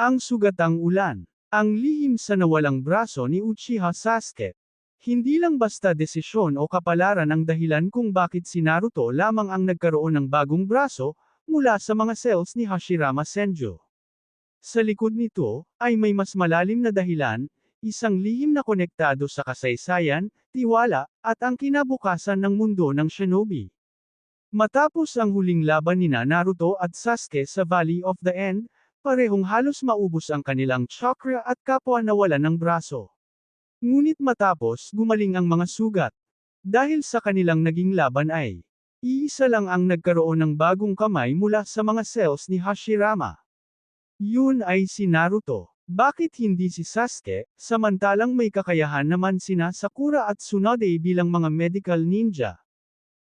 Ang sugatang ulan. Ang lihim sa nawalang braso ni Uchiha Sasuke. Hindi lang basta desisyon o kapalaran ang dahilan kung bakit si Naruto lamang ang nagkaroon ng bagong braso, mula sa mga cells ni Hashirama Senju. Sa likod nito, ay may mas malalim na dahilan, isang lihim na konektado sa kasaysayan, tiwala, at ang kinabukasan ng mundo ng shinobi. Matapos ang huling laban ni Naruto at Sasuke sa Valley of the End, parehong halos maubos ang kanilang chakra at kapwa nawalan ng braso. Ngunit matapos gumaling ang mga sugat. Dahil sa kanilang naging laban ay, iisa lang ang nagkaroon ng bagong kamay mula sa mga cells ni Hashirama. Yun ay si Naruto. Bakit hindi si Sasuke, samantalang may kakayahan naman sina Sakura at Tsunade bilang mga medical ninja?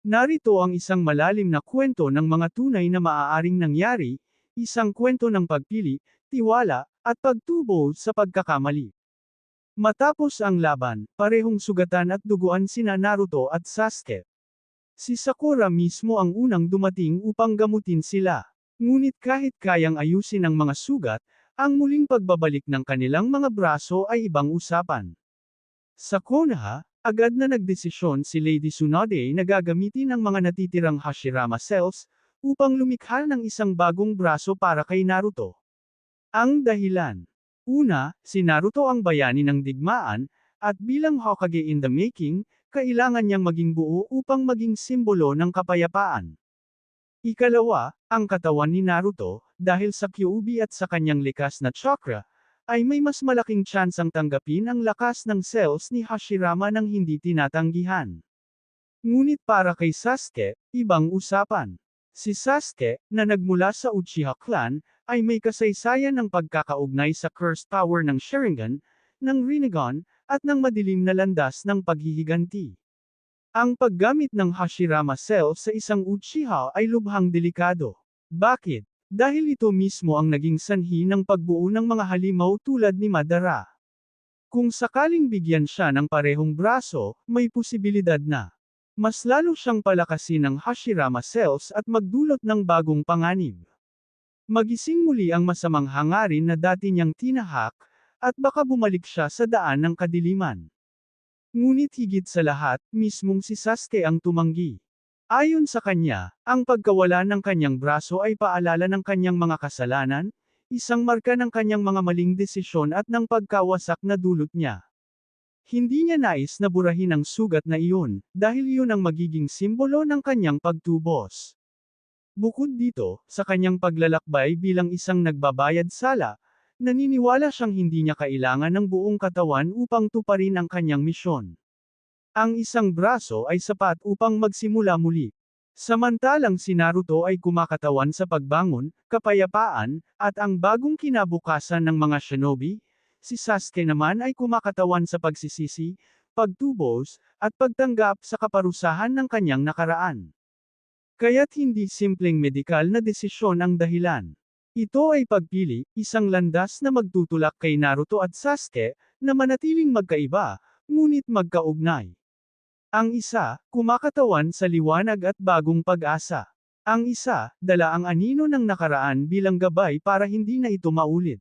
Narito ang isang malalim na kwento ng mga tunay na maaaring nangyari, isang kwento ng pagpili, tiwala, at pagtubo sa pagkakamali. Matapos ang laban, parehong sugatan at duguan sina Naruto at Sasuke. Si Sakura mismo ang unang dumating upang gamutin sila. Ngunit kahit kayang ayusin ang mga sugat, ang muling pagbabalik ng kanilang mga braso ay ibang usapan. Sa Konoha, agad na nagdesisyon si Lady Tsunade na gagamitin ang mga natitirang Hashirama cells, upang lumikha ng isang bagong braso para kay Naruto. Ang dahilan. Una, si Naruto ang bayani ng digmaan, at bilang Hokage in the making, kailangan niyang maging buo upang maging simbolo ng kapayapaan. Ikalawa, ang katawan ni Naruto, dahil sa Kyuubi at sa kanyang likas na chakra, ay may mas malaking tsansang tanggapin ang lakas ng cells ni Hashirama nang hindi tinatanggihan. Ngunit para kay Sasuke, ibang usapan. Si Sasuke, na nagmula sa Uchiha clan, ay may kasaysayan ng pagkakaugnay sa cursed power ng Sharingan, ng Rinnegan, at ng madilim na landas ng paghihiganti. Ang paggamit ng Hashirama Cell sa isang Uchiha ay lubhang delikado. Bakit? Dahil ito mismo ang naging sanhi ng pagbuo ng mga halimaw tulad ni Madara. Kung sakaling bigyan siya ng parehong braso, may posibilidad na mas lalo siyang palakasin ng Hashirama cells at magdulot ng bagong panganib. Magising muli ang masamang hangarin na dati niyang tinahak, at baka bumalik siya sa daan ng kadiliman. Ngunit higit sa lahat, mismong si Sasuke ang tumanggi. Ayon sa kanya, ang pagkawala ng kanyang braso ay paalala ng kanyang mga kasalanan, isang marka ng kanyang mga maling desisyon at ng pagkawasak na dulot niya. Hindi niya nais na burahin ang sugat na iyon, dahil iyon ang magiging simbolo ng kanyang pagtubos. Bukod dito, sa kanyang paglalakbay bilang isang nagbabayad sala, naniniwala siyang hindi niya kailangan ng buong katawan upang tuparin ang kanyang misyon. Ang isang braso ay sapat upang magsimula muli. Samantalang si Naruto ay kumakatawan sa pagbangon, kapayapaan, at ang bagong kinabukasan ng mga shinobi, si Sasuke naman ay kumakatawan sa pagsisisi, pagtubos, at pagtanggap sa kaparusahan ng kanyang nakaraan. Kaya't hindi simpleng medikal na desisyon ang dahilan. Ito ay pagpili, isang landas na magtutulak kay Naruto at Sasuke, na manatiling magkaiba, ngunit magkaugnay. Ang isa, kumakatawan sa liwanag at bagong pag-asa. Ang isa, dala ang anino ng nakaraan bilang gabay para hindi na ito maulit.